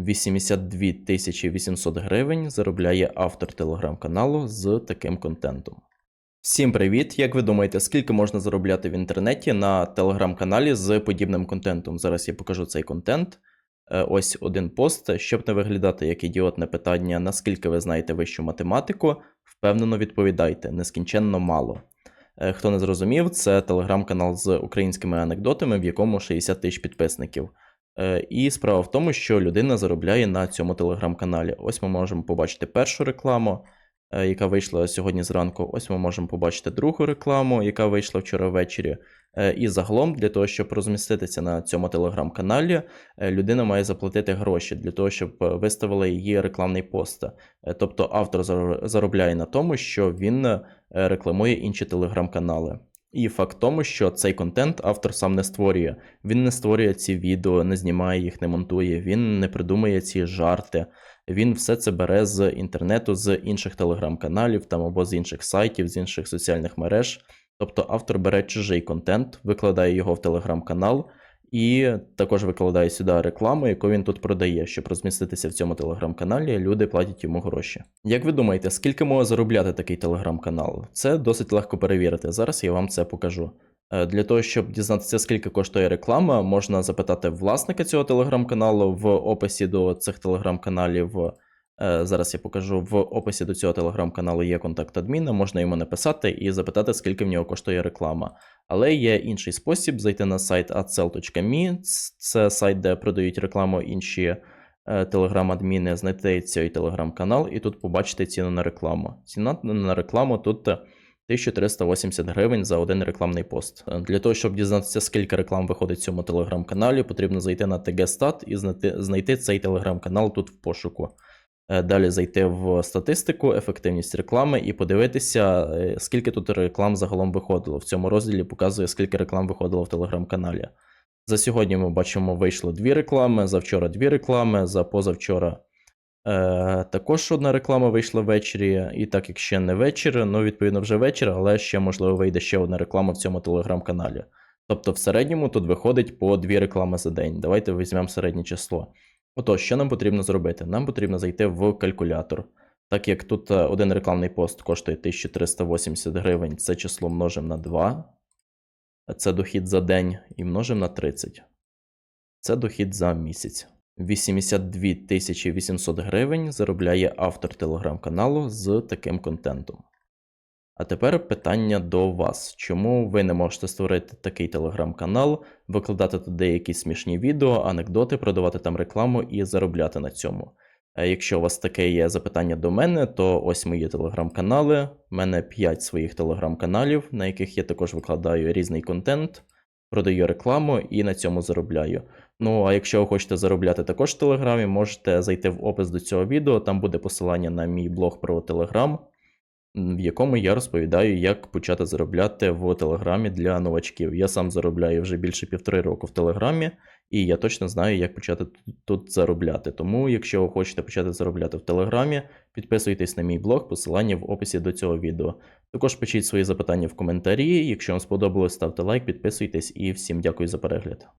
82 тисячі 800 гривень заробляє автор телеграм-каналу з таким контентом. Всім привіт! Як ви думаєте, скільки можна заробляти в інтернеті на телеграм-каналі з подібним контентом? Зараз я покажу цей контент. Е, Ось один пост, щоб не виглядати як ідіотне питання, наскільки ви знаєте вищу математику, впевнено відповідайте, нескінченно мало. Е, Хто не зрозумів, це телеграм-канал з українськими анекдотами, в якому 60 тисяч підписників. Е, І справа в тому, що людина заробляє на цьому телеграм-каналі. Ось ми можемо побачити першу рекламу, е, яка вийшла сьогодні зранку. Ось ми можемо побачити другу рекламу, яка вийшла вчора ввечері. Е, І загалом, для того, щоб розміститися на цьому телеграм-каналі, людина має заплатити гроші для того, щоб виставили її рекламний пост. Тобто автор зар- заробляє на тому, що він рекламує інші телеграм-канали. І факт тому, що цей контент автор сам не створює. Він не створює ці відео, не знімає їх, не монтує, він не придумує ці жарти. Він все це бере з інтернету, з інших телеграм-каналів там або з інших сайтів, з інших соціальних мереж. Тобто автор бере чужий контент, викладає його в телеграм-канал і також викладає сюди рекламу, яку він тут продає. Щоб розміститися в цьому телеграм-каналі, люди платять йому гроші. Як ви думаєте, скільки може заробляти такий телеграм-канал? Це досить легко перевірити. Зараз я вам це покажу. Е, Для того, щоб дізнатися, скільки коштує реклама, можна запитати власника цього телеграм-каналу в описі до цих телеграм-каналів. Е, Зараз я покажу в описі до цього телеграм-каналу є контакт адміна, можна йому написати і запитати, скільки в нього коштує реклама. Але є інший спосіб зайти на сайт adsell.me, це сайт, де продають рекламу інші е, телеграм-адміни, знайти цей телеграм-канал і тут побачити ціну на рекламу. Ціна на рекламу тут е, 1380 гривень за один рекламний пост. Для того, щоб дізнатися, скільки реклам виходить в цьому телеграм-каналі, потрібно зайти на TG-Stat і знайти, знайти цей телеграм-канал тут в пошуку. Е, Далі зайти в статистику, ефективність реклами і подивитися, е, скільки тут реклам загалом виходило. В цьому розділі показує, скільки реклам виходило в телеграм-каналі. За сьогодні ми бачимо, вийшло дві реклами, за вчора дві реклами, за позавчора е, також одна реклама вийшла ввечері. І так як ще не вечір, ну відповідно вже вечір, але ще можливо вийде ще одна реклама в цьому телеграм-каналі. Тобто в середньому тут виходить по дві реклами за день. Давайте візьмемо середнє число. Отож, що нам потрібно зробити? Нам потрібно зайти в калькулятор. Так як тут е, один рекламний пост коштує 1380 гривень, це число множимо на 2. Це дохід за день і множимо на 30. Це дохід за місяць. 82 800 гривень заробляє автор телеграм-каналу з таким контентом. А тепер питання до вас. Чому ви не можете створити такий телеграм-канал, викладати туди якісь смішні відео, анекдоти, продавати там рекламу і заробляти на цьому? Е, Якщо у вас таке є запитання до мене, то ось мої телеграм-канали. У мене 5 своїх телеграм-каналів, на яких я також викладаю різний контент, продаю рекламу і на цьому заробляю. Ну а якщо ви хочете заробляти також в Телеграмі, можете зайти в опис до цього відео, там буде посилання на мій блог про Телеграм, в якому я розповідаю, як почати заробляти в Телеграмі для новачків. Я сам заробляю вже більше півтори року в Телеграмі, і я точно знаю, як почати тут- заробляти. Тому, якщо ви хочете почати заробляти в Телеграмі, підписуйтесь на мій блог, посилання в описі до цього відео. Також пишіть свої запитання в коментарі. Якщо вам сподобалось, ставте лайк, підписуйтесь і всім дякую за перегляд.